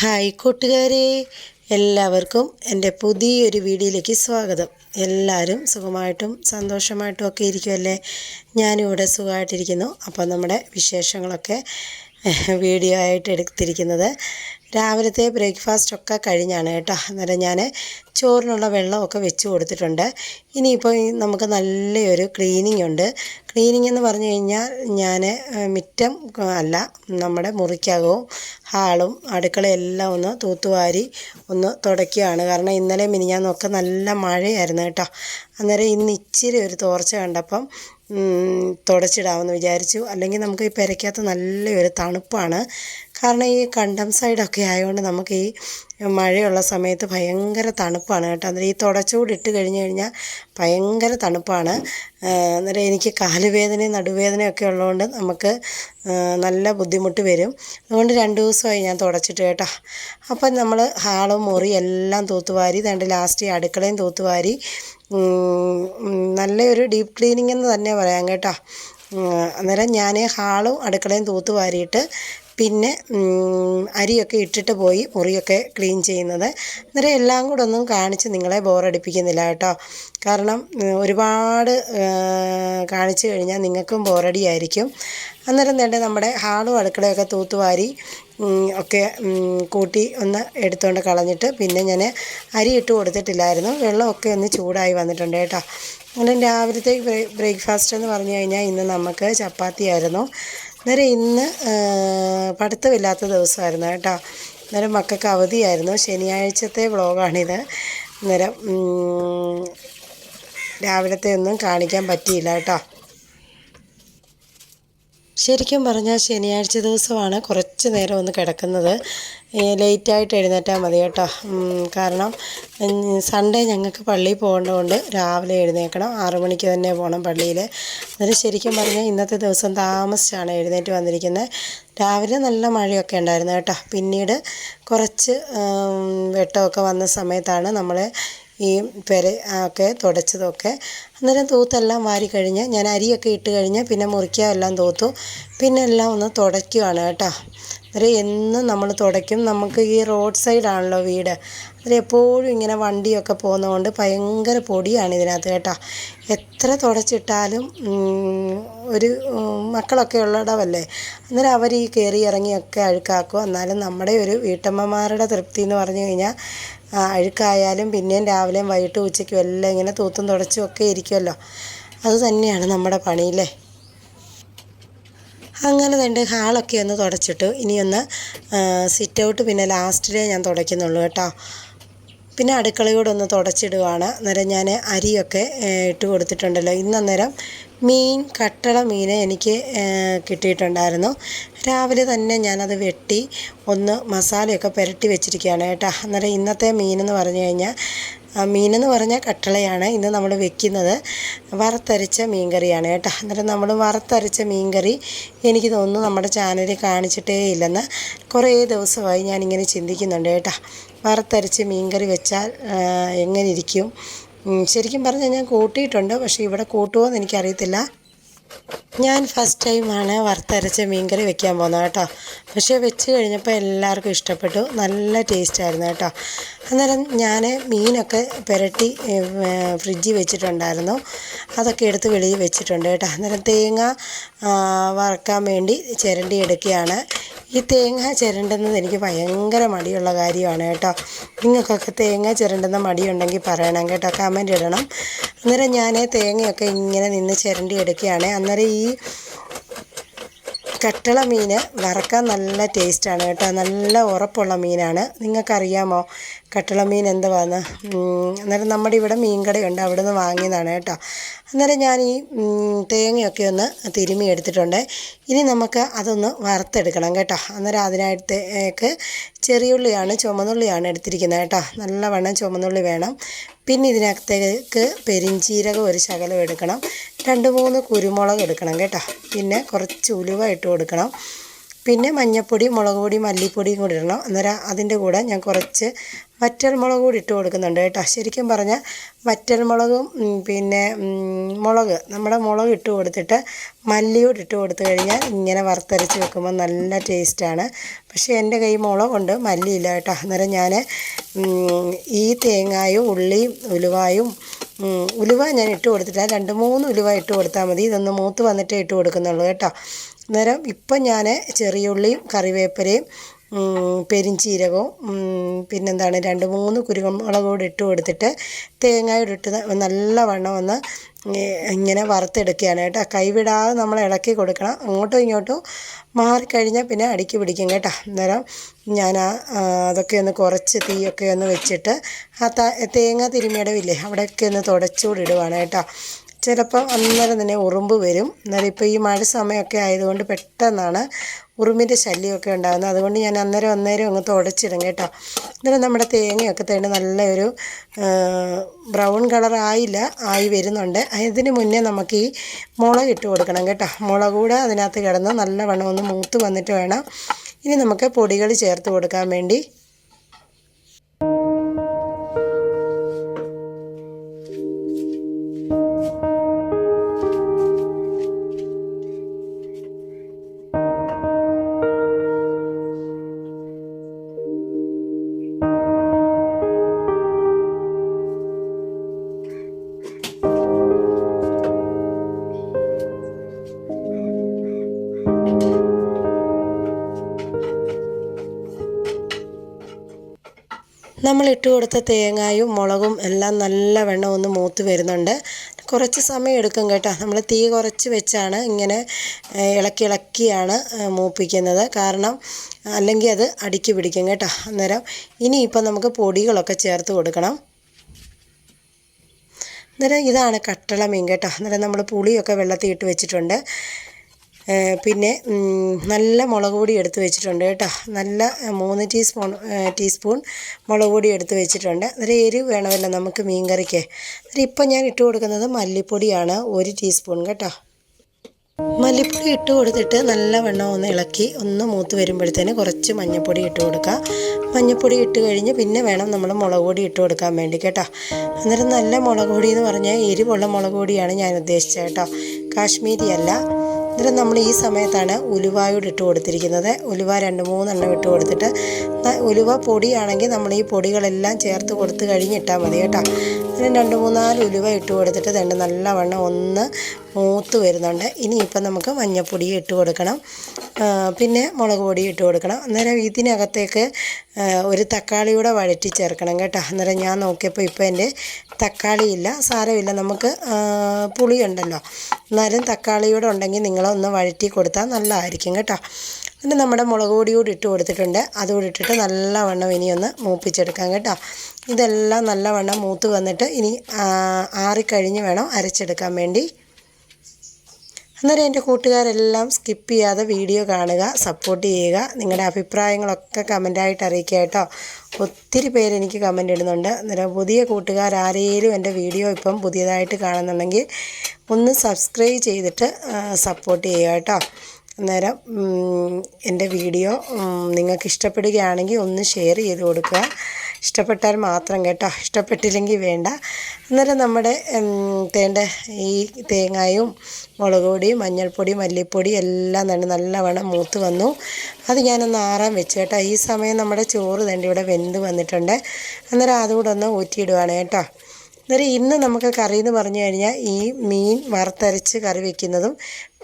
Hi കൂട്ടുകാരെ എല്ലാവർക്കും എന്റെ പുതിയൊരു വീഡിയോയിലേക്ക് സ്വാഗതം. എല്ലാവരും സുഖമായിട്ടും സന്തോഷമായിട്ടും ഒക്കെ ഇരിക്കുമല്ലേ ഞാനിവിടെ സുഖമായിട്ടിരിക്കുന്നു. അപ്പോൾ നമ്മുടെ വിശേഷങ്ങളൊക്കെ വീഡിയോ ആയിട്ട് എടുത്തിരിക്കുന്നത്. രാവിലത്തെ ബ്രേക്ക്ഫാസ്റ്റ് ഒക്കെ കഴിഞ്ഞാണ് കേട്ടോ. അന്നേരം ഞാൻ ചോറിനുള്ള വെള്ളമൊക്കെ വെച്ച് കൊടുത്തിട്ടുണ്ട്. ഇനിയിപ്പോൾ നമുക്ക് നല്ലൊരു ക്ലീനിങ് ഉണ്ട്. ക്ലീനിങ് എന്ന് പറഞ്ഞു കഴിഞ്ഞാൽ ഞാൻ മിറ്റം അല്ല നമ്മുടെ മുറിക്കകവും ഹാളും അടുക്കളയെല്ലാം ഒന്ന് തൂത്തുവാരി ഒന്ന് തുടയ്ക്കുകയാണ്. കാരണം ഇന്നലെ മിനിഞ്ഞാന്നൊക്കെ നല്ല മഴയായിരുന്നു കേട്ടോ. അന്നേരം ഇന്ന് ഇച്ചിരി ഒരു തോർച്ച കണ്ടപ്പം തുടച്ചിടാമെന്ന് വിചാരിച്ചു. അല്ലെങ്കിൽ നമുക്ക് ഈ പെരയ്ക്കകത്ത് നല്ലൊരു തണുപ്പാണ്. കാരണം ഈ കണ്ടം സൈഡൊക്കെ ആയതുകൊണ്ട് നമുക്ക് ഈ മഴയുള്ള സമയത്ത് ഭയങ്കര തണുപ്പാണ് കേട്ടോ. അന്നേരം ഈ തുടച്ചുകൂടി ഇട്ട് കഴിഞ്ഞ് കഴിഞ്ഞാൽ ഭയങ്കര തണുപ്പാണ്. അന്നേരം എനിക്ക് കാലുവേദനയും നടുവേദനയൊക്കെ ഉള്ളതുകൊണ്ട് നമുക്ക് നല്ല ബുദ്ധിമുട്ട് വരും. അതുകൊണ്ട് രണ്ട് ദിവസമായി ഞാൻ തുടച്ചിട്ട് കേട്ടോ. അപ്പം നമ്മൾ ഹാളും മുറി എല്ലാം തൂത്തുവാരി രണ്ട് ലാസ്റ്റ് ഈ അടുക്കളയും തൂത്തുവാരി നല്ലൊരു ഡീപ്പ് ക്ലീനിങ് എന്ന് തന്നെ പറയാം കേട്ടോ. അന്നേരം ഞാൻ ഹാളും അടുക്കളയും തൂത്ത് വാരിയിട്ട് പിന്നെ അരിയൊക്കെ ഇട്ടിട്ട് പോയി മുറിയൊക്കെ ക്ലീൻ ചെയ്യുന്നത്. അന്നേരം എല്ലാം കൂടെ ഒന്നും കാണിച്ച് നിങ്ങളെ ബോറടിപ്പിക്കുന്നില്ല കേട്ടോ. കാരണം ഒരുപാട് കാണിച്ചു കഴിഞ്ഞാൽ നിങ്ങൾക്കും ബോറടിയായിരിക്കും. അന്നേരം തന്നെ നമ്മുടെ ഹാളും അടുക്കളയൊക്കെ തൂത്തുവാരി ഒക്കെ കൂട്ടി ഒന്ന് എടുത്തുകൊണ്ട് കളഞ്ഞിട്ട് പിന്നെ ഞാൻ അരി ഇട്ട് കൊടുത്തിട്ടില്ലായിരുന്നു. വെള്ളമൊക്കെ ഒന്ന് ചൂടായി വന്നിട്ടുണ്ട് കേട്ടോ. അങ്ങനെ രാവിലത്തെ ബ്രേക്ക്ഫാസ്റ്റ് എന്ന് പറഞ്ഞു കഴിഞ്ഞാൽ ഇന്ന് നമുക്ക് ചപ്പാത്തി ആയിരുന്നു അന്നേരം ഇന്ന് പഠിത്തമില്ലാത്ത ദിവസമായിരുന്നു കേട്ടോ. അന്നേരം മക്കൾക്ക് അവധിയായിരുന്നു. ശനിയാഴ്ചത്തെ വ്ളോഗാണിത്. അന്നേരം രാവിലത്തെ ഒന്നും കാണിക്കാൻ പറ്റിയില്ല കേട്ടോ. ശരിക്കും പറഞ്ഞാൽ ശനിയാഴ്ച ദിവസമാണ് കുറച്ച് നേരം ഒന്ന് കിടക്കുന്നത്. ലേറ്റായിട്ട് എഴുന്നേറ്റാൽ മതി കേട്ടോ. കാരണം സൺഡേ ഞങ്ങൾക്ക് പള്ളിയിൽ പോകേണ്ടതുകൊണ്ട് രാവിലെ എഴുന്നേൽക്കണം. ആറു മണിക്ക് തന്നെ പോകണം പള്ളിയിൽ അന്നേരം ശരിക്കും പറഞ്ഞാൽ ഇന്നത്തെ ദിവസം താമസിച്ചാണ് എഴുന്നേറ്റ് വന്നിരിക്കുന്നത് രാവിലെ നല്ല മഴയൊക്കെ ഉണ്ടായിരുന്നു കേട്ടോ. പിന്നീട് കുറച്ച് വെട്ടമൊക്കെ വന്ന സമയത്താണ് നമ്മൾ ഈ പെര ഒക്കെ തുടച്ചതൊക്കെ. അന്നേരം തൂത്തെല്ലാം വാരി കഴിഞ്ഞ് ഞാൻ അരിയൊക്കെ ഇട്ട് കഴിഞ്ഞ് പിന്നെ മുറിക്കുക എല്ലാം തൂത്തു. പിന്നെ എല്ലാം ഒന്ന് തുടയ്ക്കുകയാണ് കേട്ടോ. അന്നേരം എന്നും നമ്മൾ തുടയ്ക്കും. നമുക്ക് ഈ റോഡ് സൈഡാണല്ലോ വീട്. അന്നേരം എപ്പോഴും ഇങ്ങനെ വണ്ടിയൊക്കെ പോകുന്നതുകൊണ്ട് ഭയങ്കര പൊടിയാണ് ഇതിനകത്ത് കേട്ടോ. എത്ര തുടച്ചിട്ടാലും ഒരു മക്കളൊക്കെ ഉള്ളടവല്ലേ. അന്നേരം അവർ ഈ കയറി ഇറങ്ങിയൊക്കെ അഴുക്കാക്കും. എന്നാലും നമ്മുടെ ഒരു വീട്ടമ്മമാരുടെ തൃപ്തി എന്ന് പറഞ്ഞു കഴിഞ്ഞാൽ അഴുക്കായാലും പിന്നെയും രാവിലെയും വൈകിട്ടും ഉച്ചയ്ക്കും എല്ലാം ഇങ്ങനെ തൂത്തും തുടച്ചും ഒക്കെ ഇരിക്കുമല്ലോ അത് തന്നെയാണ് നമ്മുടെ പണിയില്ലേ അങ്ങനെ തന്നെ ഹാളൊക്കെ ഒന്ന് തുടച്ചിട്ടു. ഇനിയൊന്ന് സിറ്റ് ഔട്ട് പിന്നെ ലാസ്റ്റിലേ ഞാൻ തുടയ്ക്കുന്നുള്ളൂ കേട്ടോ. പിന്നെ അടുക്കളയോടെ ഒന്ന് തുടച്ചിടുവാണ്. അന്നേരം ഞാൻ അരിയൊക്കെ ഇട്ട് കൊടുത്തിട്ടുണ്ടല്ലോ. ഇന്നന്നേരം മീൻ കട്ടള മീൻ എനിക്ക് കിട്ടിയിട്ടുണ്ടായിരുന്നു. രാവിലെ തന്നെ ഞാനത് വെട്ടി ഒന്ന് മസാലയൊക്കെ പുരട്ടി വെച്ചിരിക്കുകയാണ് കേട്ടോ. അന്നേരം ഇന്നത്തെ മീനെന്ന് പറഞ്ഞു കഴിഞ്ഞാൽ മീനെന്ന് പറഞ്ഞാൽ കട്ടളയാണ് ഇന്ന് നമ്മൾ വെക്കുന്നത്. വറുത്തരച്ച മീൻകറിയാണ് കേട്ടോ. അന്നേരം നമ്മൾ വറുത്തരച്ച മീൻകറി എനിക്ക് തോന്നുന്നു നമ്മുടെ ചാനലിൽ കാണിച്ചിട്ടേ ഇല്ലെന്ന് കുറേ ദിവസമായി ഞാനിങ്ങനെ ചിന്തിക്കുന്നുണ്ട് കേട്ടോ. വറുത്തരച്ച് മീൻകറി വെച്ചാൽ എങ്ങനെ ഇരിക്കും? ശരിക്കും പറഞ്ഞാൽ ഞാൻ കൂട്ടിയിട്ടുണ്ട് പക്ഷേ ഇവിടെ കൂട്ടുമോ എന്ന് എനിക്കറിയത്തില്ല. ഞാൻ ഫസ്റ്റ് ടൈമാണ് വറുത്തരച്ച മീൻകറി വെക്കാൻ പോകുന്നത് കേട്ടോ. പക്ഷേ വെച്ച് കഴിഞ്ഞപ്പോൾ എല്ലാവർക്കും ഇഷ്ടപ്പെട്ടു. നല്ല ടേസ്റ്റ് ആയിരുന്നു കേട്ടോ. അന്നേരം ഞാൻ മീനൊക്കെ പുരട്ടി ഫ്രിഡ്ജിൽ വെച്ചിട്ടുണ്ടായിരുന്നു. അതൊക്കെ എടുത്ത് വെളിയിൽ വെച്ചിട്ടുണ്ട് കേട്ടോ. അന്നേരം തേങ്ങ വറക്കാൻ വേണ്ടി ചിരണ്ടി എടുക്കുകയാണ്. ഈ തേങ്ങ ചിരണ്ടുന്നത് എനിക്ക് ഭയങ്കര മടിയുള്ള കാര്യമാണ് കേട്ടോ. നിങ്ങൾക്കൊക്കെ തേങ്ങ ചിരണ്ടുന്ന മടിയുണ്ടെങ്കിൽ പറയണം കേട്ടോ. കമന്റ് ഇടണം. അന്നേരം ഞാൻ തേങ്ങയൊക്കെ ഇങ്ങനെ നിന്ന് ചിരണ്ടി എടുക്കുകയാണ്. അന്നേരം ഈ കട്ടള മീൻ വറക്കാൻ നല്ല ടേസ്റ്റാണ് കേട്ടോ. നല്ല ഉറപ്പുള്ള മീനാണ്. നിങ്ങൾക്കറിയാമോ? കട്ടള മീൻ എന്തുവാന്ന് അന്നേരം നമ്മുടെ ഇവിടെ മീൻകടയുണ്ട് അവിടെ നിന്ന് വാങ്ങിയതാണ് കേട്ടോ. അന്നേരം ഞാൻ ഈ തേങ്ങയൊക്കെ ഒന്ന് തിരുമി എടുത്തിട്ടുണ്ട്. ഇനി നമുക്ക് അതൊന്ന് വറുത്തെടുക്കണം കേട്ടോ. അന്നേരം അതിനകത്തേക്ക് ചെറിയുള്ളിയാണ് ചുമന്നുള്ളിയാണ് എടുത്തിരിക്കുന്നത് കേട്ടോ. നല്ലവണ്ണം ചുമന്നുള്ളി വേണം. പിന്നെ ഇതിനകത്തേക്ക് പെരിഞ്ചീരകം ഒരു ശകലം എടുക്കണം. രണ്ട് മൂന്ന് കുരുമുളക് എടുക്കണം കേട്ടോ. പിന്നെ കുറച്ച് ഉലുവ ഇട്ട് കൊടുക്കണം. പിന്നെ മഞ്ഞൾപ്പൊടി മുളക് പൊടി മല്ലിപ്പൊടിയും കൂടി ഇടണം. അന്നേരം അതിന്റെ കൂടെ ഞാൻ കുറച്ച് വറ്റൽമുളക് കൂടി ഇട്ട് കൊടുക്കുന്നുണ്ട് കേട്ടോ. ശരിക്കും പറഞ്ഞാൽ വറ്റൽമുളകും മുളകും പിന്നെ മുളക് നമ്മുടെ മുളക് ഇട്ട് കൊടുത്തിട്ട് മല്ലിയോട് ഇട്ട് കൊടുത്തു കഴിഞ്ഞാൽ ഇങ്ങനെ വറുത്തരച്ച് വെക്കുമ്പോൾ നല്ല ടേസ്റ്റാണ്. പക്ഷേ എന്റെ കൈ മുളകുണ്ട് മല്ലിയില്ല കേട്ടോ. അന്നേരം ഞാൻ ഈ തേങ്ങായും ഉള്ളിയും ഉലുവായും ഉലുവ ഞാൻ ഇട്ട് കൊടുത്തിട്ടില്ല. രണ്ട് മൂന്ന് ഉലുവ ഇട്ട് കൊടുത്താൽ മതി. ഇതൊന്ന് മൂത്ത് വന്നിട്ടേ ഇട്ട് കൊടുക്കുന്നുള്ളൂ കേട്ടോ. അന്നേരം ഇപ്പം ഞാൻ ചെറിയുള്ളിയും കറിവേപ്പിലയും പെരിഞ്ചീരകവും പിന്നെന്താണ് രണ്ട് മൂന്ന് കുരുമുളക് കൂടി ഇട്ട് കൊടുത്തിട്ട് തേങ്ങയോട് ഇട്ട് നല്ലവണ്ണം ഒന്ന് ഇങ്ങനെ വറുത്തെടുക്കുകയാണ് കേട്ടോ. കൈവിടാതെ നമ്മൾ ഇളക്കി കൊടുക്കണം. അങ്ങോട്ടും ഇങ്ങോട്ടും മാറിക്കഴിഞ്ഞാൽ പിന്നെ അടിക്ക് പിടിക്കും കേട്ടോ. അന്നേരം ഞാൻ ആ അതൊക്കെ ഒന്ന് കുറച്ച് തീയൊക്കെ ഒന്ന് വെച്ചിട്ട് ആ തേങ്ങ തിരുമിയിടവില്ലേ അവിടെയൊക്കെ ഒന്ന് തുടച്ചുകൂടി ഇടുവാണ് കേട്ടോ. ചിലപ്പോൾ അന്നേരം തന്നെ ഉറുമ്പ് വരും. എന്നാലും ഇപ്പോൾ ഈ മഴ സമയമൊക്കെ ആയതുകൊണ്ട് പെട്ടെന്നാണ് ഉറുമ്പിന്റെ ശല്യമൊക്കെ ഉണ്ടാകുന്നത്. അതുകൊണ്ട് ഞാൻ അന്നേരം അന്നേരം അങ്ങ് തുടച്ചിടും കേട്ടോ. അന്നേരം നമ്മുടെ തേങ്ങയൊക്കെ തേണ്ട് നല്ലൊരു ബ്രൗൺ കളർ ആയില്ല ആയി വരുന്നുണ്ട്. അതിന് മുന്നേ നമുക്ക് ഈ മുളക് ഇട്ട് കൊടുക്കണം കേട്ടോ. മുളക് കൂടെ അതിനകത്ത് കിടന്ന് നല്ലവണ്ണം ഒന്ന് മൂത്ത് വന്നിട്ട് വേണം. ഇനി നമുക്ക് പൊടികൾ ചേർത്ത് കൊടുക്കാൻ വേണ്ടി നമ്മൾ ഇട്ട് കൊടുത്ത തേങ്ങായും മുളകും എല്ലാം നല്ല വെണ്ണം ഒന്ന് മൂത്ത് വരുന്നുണ്ട്. കുറച്ച് സമയം എടുക്കും കേട്ടോ. നമ്മൾ തീ കുറച്ച് വെച്ചാണ് ഇങ്ങനെ ഇളക്കി ഇളക്കിയാണ് മൂപ്പിക്കുന്നത്. കാരണം അല്ലെങ്കിൽ അത് അടിക്ക് പിടിക്കും കേട്ടോ അന്നേരം. ഇനിയിപ്പം നമുക്ക് പൊടികളൊക്കെ ചേർത്ത് കൊടുക്കണം. അന്നേരം ഇതാണ് കട്ടള മീൻ കേട്ടോ. അന്നേരം നമ്മൾ പുളിയൊക്കെ വെള്ളത്തിൽ ഇട്ട് വെച്ചിട്ടുണ്ട്. പിന്നെ നല്ല മുളക് പൊടി എടുത്ത് വെച്ചിട്ടുണ്ട് കേട്ടോ. നല്ല മൂന്ന് ടീസ്പൂൺ ടീസ്പൂൺ മുളക് പൊടി എടുത്ത് വെച്ചിട്ടുണ്ട്. ഒരു എരിവ് വേണമല്ലോ നമുക്ക് മീൻ കറിക്ക് ഇപ്പം ഞാൻ ഇട്ട് കൊടുക്കുന്നത് മല്ലിപ്പൊടിയാണ് ഒരു ടീസ്പൂൺ കേട്ടോ. മല്ലിപ്പൊടി ഇട്ട് കൊടുത്തിട്ട് നല്ല നല്ലവണ്ണം ഒന്ന് ഇളക്കി ഒന്ന് മൂത്ത് വരുമ്പോഴത്തേന് കുറച്ച് മഞ്ഞൾപ്പൊടി ഇട്ട് കൊടുക്കുക. മഞ്ഞൾപ്പൊടി ഇട്ട് കഴിഞ്ഞ് പിന്നെ വേണം നമ്മൾ മുളക് പൊടി ഇട്ട് കൊടുക്കാൻ വേണ്ടി കേട്ടോ. അന്നേരം നല്ല മുളക് പൊടി എന്ന് പറഞ്ഞാൽ എരിവുള്ള മുളക് പൊടിയാണ് ഞാൻ ഉദ്ദേശിച്ചത് കേട്ടോ. കാശ്മീരി അല്ല. അന്നേരം നമ്മൾ ഈ സമയത്താണ് ഉലുവായോട് ഇട്ട് കൊടുത്തിരിക്കുന്നത്. ഉലുവ രണ്ട് മൂന്നെണ്ണം ഇട്ട് കൊടുത്തിട്ട് ഉലുവ പൊടിയാണെങ്കിൽ നമ്മൾ ഈ പൊടികളെല്ലാം ചേർത്ത് കൊടുത്ത് കഴിഞ്ഞിട്ടാൽ മതി കേട്ടോ. അതിന് രണ്ട് മൂന്നാൽ ഉലുവ ഇട്ട് കൊടുത്തിട്ട് രണ്ട് നല്ലവണ്ണം ഒന്ന് മൂത്ത് വരുന്നുണ്ട്. ഇനിയിപ്പം നമുക്ക് മഞ്ഞപ്പൊടി ഇട്ട് കൊടുക്കണം. പിന്നെ മുളക് പൊടി ഇട്ട് കൊടുക്കണം. അന്നേരം ഇതിനകത്തേക്ക് ഒരു തക്കാളിയുടെ വഴറ്റി ചേർക്കണം കേട്ടോ. അന്നേരം ഞാൻ നോക്കിയപ്പോൾ ഇപ്പോൾ എന്റെ തക്കാളിയില്ല സാരമില്ല. നമുക്ക് പുളിയുണ്ടല്ലോ. എന്നാലും തക്കാളിയുടെ ഉണ്ടെങ്കിൽ നിങ്ങളൊന്ന് വഴറ്റി കൊടുത്താൽ നല്ലതായിരിക്കും കേട്ടോ. പിന്നെ നമ്മുടെ മുളക് പൊടി കൂടി ഇട്ട് കൊടുത്തിട്ടുണ്ട്. അതുകൂടി ഇട്ടിട്ട് നല്ലവണ്ണം ഇനി ഒന്ന് മൂപ്പിച്ചെടുക്കാം കേട്ടോ. ഇതെല്ലാം നല്ലവണ്ണം മൂത്ത് വന്നിട്ട് ഇനി ആറിക്കഴിഞ്ഞ് വേണം അരച്ചെടുക്കാൻ വേണ്ടി. അന്നേരം എന്റെ കൂട്ടുകാരെല്ലാം സ്കിപ്പ് ചെയ്യാതെ വീഡിയോ കാണുക സപ്പോർട്ട് ചെയ്യുക. നിങ്ങളുടെ അഭിപ്രായങ്ങളൊക്കെ കമന്റായിട്ട് അറിയിക്കുക കേട്ടോ. ഒത്തിരി പേരെനിക്ക് കമന്റ് ഇടുന്നുണ്ട്. അന്നേരം പുതിയ കൂട്ടുകാരാരേലും എന്റെ വീഡിയോ ഇപ്പം പുതിയതായിട്ട് കാണുന്നുണ്ടെങ്കിൽ ഒന്ന് സബ്സ്ക്രൈബ് ചെയ്തിട്ട് സപ്പോർട്ട് ചെയ്യുക കേട്ടോ. അന്നേരം എന്റെ വീഡിയോ നിങ്ങൾക്ക് ഇഷ്ടപ്പെടുകയാണെങ്കിൽ ഒന്ന് ഷെയർ ചെയ്ത് കൊടുക്കുക. ഇഷ്ടപ്പെട്ടാൽ മാത്രം കേട്ടോ. ഇഷ്ടപ്പെട്ടില്ലെങ്കിൽ വേണ്ട. അന്നേരം നമ്മുടെ തേണ്ട ഈ തേങ്ങായും മുളക് പൊടിയും മഞ്ഞൾപ്പൊടി മല്ലിപ്പൊടി എല്ലാം തന്നെ നല്ലവണ്ണം മൂത്ത് വന്നു. അത് ഞാനൊന്ന് ആറാൻ വെച്ചു കേട്ടോ. ഈ സമയം നമ്മുടെ ചോറ് തേണ്ട ഇവിടെ വെന്ത് വന്നിട്ടുണ്ട്. അന്നേരം അതുകൂടെ ഒന്ന് ഊറ്റിയിടുവാണ് കേട്ടോ. അന്നേരം ഇന്ന് നമുക്ക് കറി എന്ന് പറഞ്ഞു കഴിഞ്ഞാൽ ഈ മീൻ വറുത്തരച്ച് കറി വെക്കുന്നതും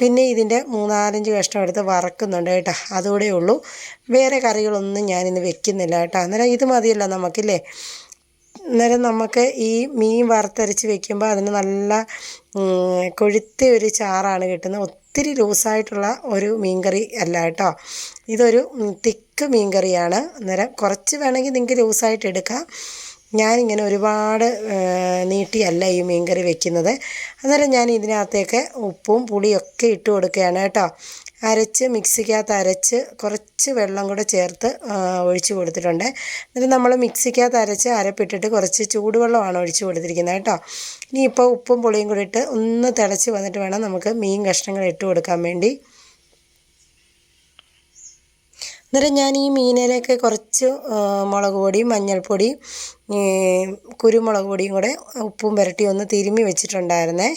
പിന്നെ ഇതിന്റെ മൂന്നാലഞ്ച് കഷ്ണം എടുത്ത് വറക്കുന്നുണ്ട് കേട്ടോ. അതുകൂടെ ഉള്ളൂ. വേറെ കറികളൊന്നും ഞാനിന്ന് വെക്കുന്നില്ല കേട്ടോ. അന്നേരം ഇത് മതിയല്ലോ നമുക്കില്ലേ? അന്നേരം നമുക്ക് ഈ മീൻ വറുത്തരച്ച് വെക്കുമ്പോൾ അതിന് നല്ല കൊഴുത്ത ഒരു ചാറാണ് കിട്ടുന്നത്. ഒത്തിരി ലൂസായിട്ടുള്ള ഒരു മീൻകറി അല്ല കേട്ടോ. ഇതൊരു തിക്ക് മീൻകറിയാണ്. അന്നേരം കുറച്ച് വേണമെങ്കിൽ നിങ്ങൾക്ക് ലൂസായിട്ട് എടുക്കാം. ഞാനിങ്ങനെ ഒരുപാട് നീട്ടിയല്ല ഈ മീൻകറി വെക്കുന്നത്. അന്നേരം ഞാൻ ഇതിനകത്തേക്ക് ഉപ്പും പുളിയൊക്കെ ഇട്ട് കൊടുക്കുകയാണ് കേട്ടോ. അരച്ച് മിക്സിക്കകത്ത് അരച്ച് കുറച്ച് വെള്ളം കൂടെ ചേർത്ത് ഒഴിച്ച് കൊടുത്തിട്ടുണ്ട്. എന്നിട്ട് നമ്മൾ മിക്സിക്കകത്ത് അരച്ച് അരപ്പിട്ടിട്ട് കുറച്ച് ചൂടുവെള്ളമാണ് ഒഴിച്ച് കൊടുത്തിരിക്കുന്നത് കേട്ടോ. ഇനിയിപ്പോൾ ഉപ്പും പുളിയും കൂടി ഇട്ട് ഒന്ന് തിളച്ച് വന്നിട്ട് വേണം നമുക്ക് മീൻ കഷ്ണങ്ങൾ ഇട്ട് കൊടുക്കാൻ വേണ്ടി. അന്നേരം ഞാൻ ഈ മീനിലേക്ക് കുറച്ച് മുളക് പൊടിയും മഞ്ഞൾപ്പൊടിയും ഈ കുരുമുളക് പൊടിയും കൂടെ ഉപ്പും പുരട്ടി ഒന്ന് തിരുമ്മി വെച്ചിട്ടുണ്ടായിരുന്നേ.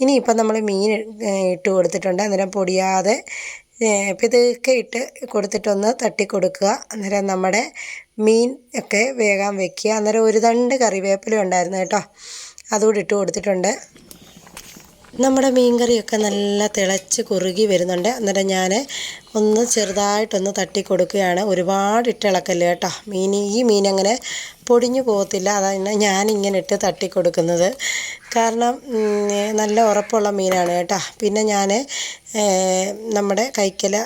ഇനിയിപ്പം നമ്മൾ മീൻ ഇട്ട് കൊടുത്തിട്ടുണ്ട്. അന്നേരം പൊടിയാതെ ഏ, ഇതൊക്കെ ഇട്ട് കൊടുത്തിട്ടൊന്ന് തട്ടി കൊടുക്കുക അന്നേരം നമ്മുടെ മീൻ ഒക്കെ വേഗം വെക്കുക. അന്നേരം ഒരു തണ്ട് കറിവേപ്പില ഉണ്ടായിരുന്നു കേട്ടോ. അതുകൂടി ഇട്ട് കൊടുത്തിട്ടുണ്ട്. നമ്മുടെ മീൻ മീൻകറിയൊക്കെ നല്ല തിളച്ച് കുറുകി വരുന്നുണ്ട്. അന്നേരം ഞാൻ ഒന്ന് ചെറുതായിട്ടൊന്ന് തട്ടി കൊടുക്കുകയാണ് ഒരുപാട് ഇട്ടിളക്കല്ല കേട്ടോ. മീൻ ഈ മീൻ അങ്ങനെ പൊടിഞ്ഞു പോകത്തില്ല. അതാണ് ഞാനിങ്ങനെ ഇട്ട് തട്ടി കൊടുക്കുന്നത് കാരണം നല്ല ഉറപ്പുള്ള മീനാണ് കേട്ടോ. പിന്നെ ഞാൻ നമ്മുടെ കൈക്കല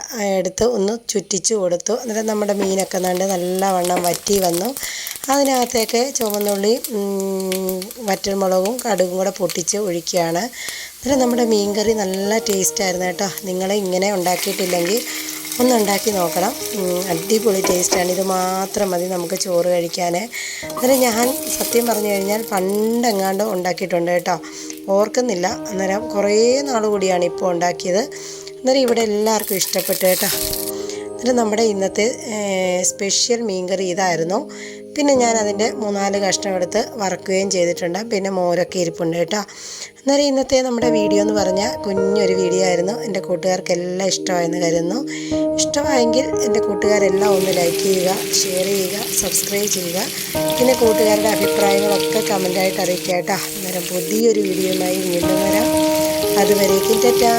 എടുത്ത് ഒന്ന് ചുറ്റിച്ച് കൊടുത്തു. എന്നിട്ട് നമ്മുടെ മീനൊക്കെ നണ്ട് നല്ലവണ്ണം വറ്റി വന്നു. അതിനകത്തേക്ക് ചുവന്നുള്ളി വറ്റൽമുളകും കടുകും കൂടെ പൊട്ടിച്ച് ഒഴിക്കുകയാണ്. എന്നിട്ട് നമ്മുടെ മീൻകറി നല്ല ടേസ്റ്റായിരുന്നു കേട്ടോ. നിങ്ങൾ ഇങ്ങനെ ഉണ്ടാക്കിയിട്ടില്ലെങ്കിൽ ഒന്ന് ഉണ്ടാക്കി നോക്കണം അടിപൊളി ടേസ്റ്റാണ് ഇത് മാത്രം മതി നമുക്ക് ചോറ് കഴിക്കാൻ. അന്നേരം ഞാൻ സത്യം പറഞ്ഞു കഴിഞ്ഞാൽ പണ്ടെങ്ങാണ്ട് ഉണ്ടാക്കിയിട്ടുണ്ട് കേട്ടോ. ഓർക്കുന്നില്ല. അന്നേരം കുറേ നാൾ കൂടിയാണ് ഇപ്പോൾ ഉണ്ടാക്കിയത്. അന്നേരം ഇവിടെ എല്ലാവർക്കും ഇഷ്ടപ്പെട്ടു കേട്ടോ. അന്നേരം നമ്മുടെ ഇന്നത്തെ സ്പെഷ്യൽ മീൻകറി ഇതായിരുന്നു. പിന്നെ ഞാൻ അതിന്റെ മൂന്നാൽ കഷ്ണം എടുത്ത് വറക്കുകയും ചെയ്തിട്ടുണ്ട്. പിന്നെ മോരൊക്കെ ഇരിപ്പുണ്ട് കേട്ടോ. അന്നേരം ഇന്നത്തെ നമ്മുടെ വീഡിയോ എന്ന് പറഞ്ഞാൽ കുഞ്ഞൊരു വീഡിയോ ആയിരുന്നു. എന്റെ കൂട്ടുകാർക്കെല്ലാം ഇഷ്ടമായെന്ന് കരുതുന്നു. ഇഷ്ടമായെങ്കിൽ എന്റെ കൂട്ടുകാരെല്ലാം ഒന്ന് ലൈക്ക് ചെയ്യുക ഷെയർ ചെയ്യുക സബ്സ്ക്രൈബ് ചെയ്യുക. പിന്നെ കൂട്ടുകാരുടെ അഭിപ്രായങ്ങളൊക്കെ കമന്റായിട്ട് അറിയിക്കുക കേട്ടോ. അന്നേരം പുതിയൊരു വീഡിയോയുമായി വീണ്ടും വരാം. അതുവരേക്കും ടാറ്റാ.